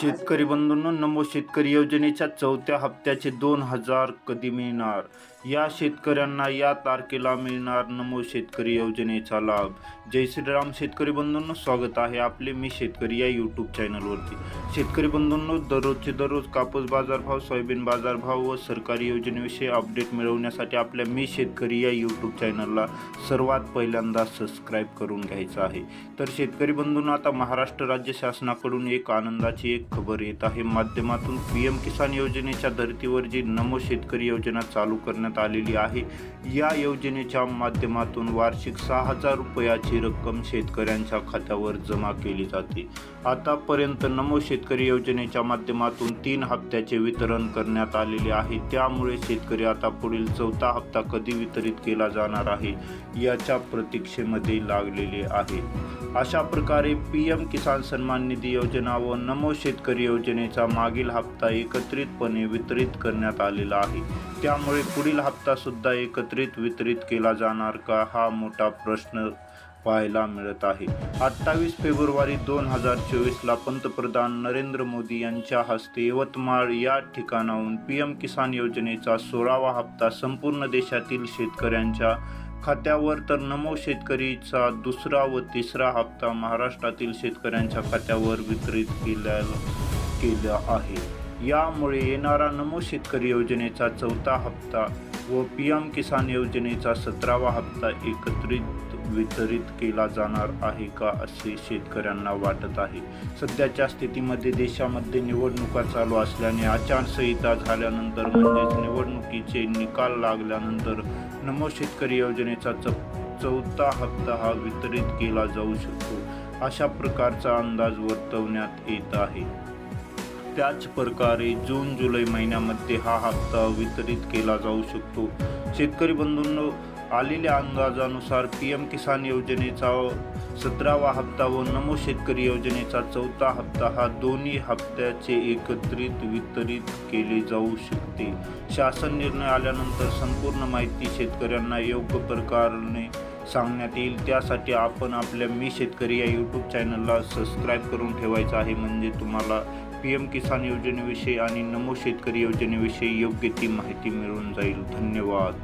शेतकरी बंधूंनो नमो शेतकरी योजनेच्या चौथ्या हप्त्याचे दोन हजार कधी मिळणार? या शेतकऱ्यांना या तारखेला मिळणार नमो शेतकरी योजनेचा लाभ. जय श्रीराम शेतकरी बंधूंनो स्वागत आहे आपले मी शेतकरी या यूट्यूब चॅनलवरती शेतकरी बंधूंनो दररोजचे दररोज कापूस बाजारभाव सोयाबीन बाजारभाव व सरकारी योजनेविषयी अपडेट मिळवण्यासाठी आपल्या मी शेतकरी या यूट्यूब चॅनलला सर्वात पहिल्यांदा सबस्क्राईब करून घ्यायचं आहे. तर शेतकरी बंधूंनो आता महाराष्ट्र राज्य शासनाकडून एक आनंदाची एक खबर येत आहे. माध्यमातून पी एम किसान योजनेच्या धर्तीवर जी नमो शेतकरी योजना चालू करण्यात आलेली आहे या योजनेच्या माध्यमातून वार्षिक सहा हजार रुपयाची रक्कम शेतकऱ्यांच्या खात्यावर जमा केली जाते. आतापर्यंत नमो शेतकरी योजनेच्या माध्यमातून तीन हप्त्याचे वितरण करण्यात आलेले आहे. त्यामुळे शेतकरी आता पुढील चौथा हप्ता कधी वितरित केला जाणार आहे याच्या प्रतीक्षेमध्ये लागलेले आहे. अशा प्रकारे पी एम किसान सन्मान निधी योजना व नमो शेतकरी योजनेचा मागील हप्ता एकत्रितपणे वितरित करण्यात आलेला आहे. त्यामुळे पुढील हप्ता सुद्धा एकत्रित वितरित केला जाणार का हा मोठा प्रश्न पाहायला मिळत आहे. अठ्ठावीस फेब्रुवारी दोन हजार चोवीसला पंतप्रधान नरेंद्र मोदी यांच्या हस्ते यवतमाळ या ठिकाणाहून पी एम किसान योजनेचा सोळावा हप्ता संपूर्ण देशातील शेतकऱ्यांच्या खात्यावर तर नमो शेतकरीचा दुसरा व तिसरा हप्ता महाराष्ट्रातील शेतकऱ्यांच्या खात्यावर वितरित केल्या केला आहे. यामुळे येणारा नमो शेतकरी योजनेचा चौथा हप्ता व पी एम किसान योजनेचा सतरावा हप्ता एकत्रित वितरित केला जाणार आहे का असे शेतकऱ्यांना वाटत आहे. सध्याच्या स्थितीमध्ये देशामध्ये निवडणुका चालू असल्याने आचारसंहिता झाल्यानंतर म्हणजेच निवडणुकीचे निकाल लागल्यानंतर नमो शेतकरी योजनेचा च चौथा हप्ता हा वितरित केला जाऊ शकतो. अशा प्रकारचा अंदाज वर्तवण्यात येत आहे. त्याच प्रकारे जून जुलै महिन्यामध्ये हा हप्ता वितरित केला जाऊ शकतो. शेतकरी बंधूंनो आलेल्या अंदाजानुसार पी एम किसान योजनेचा सतरावा हप्ता व नमो शेतकरी योजनेचा चौथा हप्ता हा दोन्ही हप्त्याचे एकत्रित वितरित केले जाऊ शकते. शासन निर्णय आल्यानंतर संपूर्ण माहिती शेतकऱ्यांना योग्य प्रकारे सांगण्यात येईल. त्यासाठी आपण आपल्या मी शेतकरी या यूट्यूब चॅनलला सबस्क्राईब करून ठेवायचं आहे. म्हणजे तुम्हाला पी एम किसान योजनेविषयी आणि नमो शेतकरी योजनेविषयी योग्य ती माहिती मिळून जाईल. धन्यवाद.